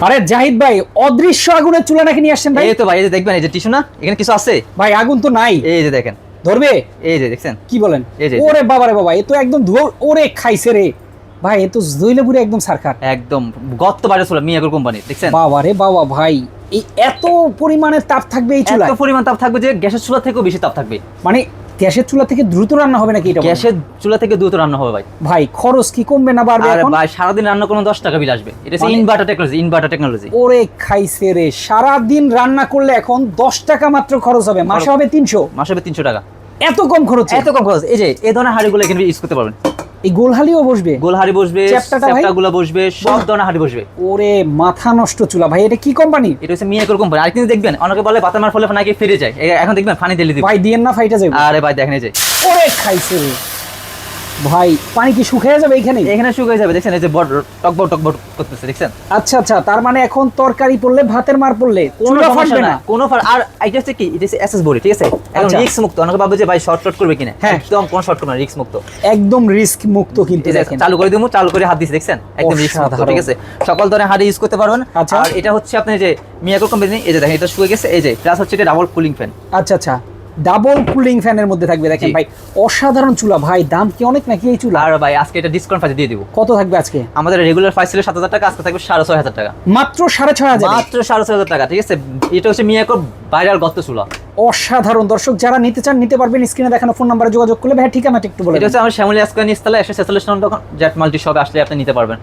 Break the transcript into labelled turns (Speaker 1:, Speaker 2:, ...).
Speaker 1: আরে জাহিদ ভাই অদৃশ্য আগুনের চুলা নাকি নিয়ে আসছেন ভাই?
Speaker 2: এই তো ভাই এই যে দেখবেন এই যে টিস্যু না? এখানে কিছু আছে?
Speaker 1: ভাই আগুন তো নাই।
Speaker 2: এই যে দেখেন।
Speaker 1: ধরবে?
Speaker 2: এই যে দেখছেন?
Speaker 1: কি বলেন?
Speaker 2: এই যে-
Speaker 1: ওরে বাবা রে বাবা এ তো একদম ধোর ওরে খাইছে রে। ভাই এ তো দইলে পুরে একদম সারকার
Speaker 2: একদম গত বারে ছিল মিয়াগর কোম্পানি দেখছেন?
Speaker 1: বাবা রে বাবা ভাই এই এত পরিমাণে তাপ থাকবে এই চুলায়?
Speaker 2: এত পরিমাণ তাপ থাকবে যে গ্যাসের চুলা থেকেও বেশি তাপ থাকবে।
Speaker 1: মানে গ্যাসের চুলা থেকে দ্রুত রান্না হবে নাকি এটা
Speaker 2: গ্যাসের চুলা থেকে দ্রুত রান্না হবে ভাই।
Speaker 1: ভাই খরচ কি কমবে না বাড়বে
Speaker 2: আর ভাই সারাদিন রান্না করলে 10 টাকা বিল আসবে। এটা হচ্ছে ইনভার্টার টেকনোলজি ইনভার্টার টেকনোলজি
Speaker 1: ওরে খাইছে রে সারাদিন রান্না করলে এখন দশ টাকা মাত্র খরচ হবে। মাসে হবে তিনশো?
Speaker 2: মাসে হবে তিনশো টাকা।
Speaker 1: এত কম খরচ?
Speaker 2: এত কম খরচ। এই যে এই ধরনের হাড়িগুলো এখানে ইউজ করতে পারবেন।
Speaker 1: এই গোলহালিও বসবে?
Speaker 2: গোল হাড়ি বসবে চ্যাপ্টাগুলো বসবে সব ধরনের হাড়ি বসবে।
Speaker 1: ওরে মাথা নষ্ট চুলা ভাই এটা কি কোম্পানি
Speaker 2: এটা হচ্ছে মিয়াকোর কোম্পানি আর কিন্তু দেখবেন অনেকে বলে বাতামার ফলে নাকি ফিরে যায়। এখন দেখবেন ঢেলে দিবে।
Speaker 1: ভাই দিয়েন না ফাইটা যাবে
Speaker 2: আরে ভাই দেখেন যায়
Speaker 1: ওরে খাইছে রে। ভাই পানি কি শুকিয়ে যাবে এখানে
Speaker 2: এখানে শুকিয়ে যাবে দেখছেন? এই যে বড় টকবক টকবক করতেছে দেখছেন?
Speaker 1: আচ্ছা আচ্ছা তার মানে এখন তরকারি পড়লে ভাতের মার পড়লে
Speaker 2: কোনো
Speaker 1: ফাটবে
Speaker 2: না? কোনো ফার আর এটা হচ্ছে কি? এটা হচ্ছে এসএস বডি ঠিক আছে?
Speaker 1: আচ্ছা।
Speaker 2: রিস্ক মুক্ত। অনেকে যে ভাই শর্ট শর্ট করবে কিনা?
Speaker 1: হ্যাঁ।
Speaker 2: একদম কোনো শর্ট করবে না রিস্ক মুক্ত।
Speaker 1: একদম রিস্ক মুক্ত কিন্তু দেখেন।
Speaker 2: চালু করে দিমু চালু করে হাত দিছি দেখছেন? একদম রিস্ক মুক্ত ঠিক আছে? সকল ধরনের হাড়ি ইউজ করতে পারবেন।
Speaker 1: আচ্ছা।
Speaker 2: আর এটা হচ্ছে আপনি যে মিয়াকো কোম্পানি এই যে দেখেন এটা শুয়ে গেছে এই যে প্লাস হচ্ছে এটা ডাবল কুলিং ফ্যান
Speaker 1: আচ্ছা আচ্ছা। ডাবল কুলিং ফ্যানের মধ্যে থাকবে দেখেন ভাই। অসাধারণ চুলা। ভাই দাম কি অনেক নাকি এই চুলা?
Speaker 2: আর ভাই আজকে এটা ডিসকাউন্ট প্রাইসে দিয়ে দিব।
Speaker 1: কত থাকবে আজকে?
Speaker 2: আমাদের রেগুলার প্রাইস ছিল সাত হাজার টাকা আজকে থাকবে সাড়ে ছয় হাজার টাকা।
Speaker 1: মাত্র সাড়ে ছয় হাজার?
Speaker 2: মাত্র সাড়ে ছয় হাজার টাকা ঠিক আছে? এটা হচ্ছে মিয়াকো ভাইরাল গত চুলা।
Speaker 1: অসাধারণ। দর্শক যারা নিতে চান নিতে পারবেন। স্ক্রিনে দেখানো ফোন নাম্বারে যোগাযোগ করলে ভাই ঠিকানাটা একটু বলে
Speaker 2: এটা। হচ্ছে আমার শ্যামলী আজকাল ইনস্টলে এসে সেসলেশন জেট মাল্টি শপে আসলে আপনি নিতে পারবেন।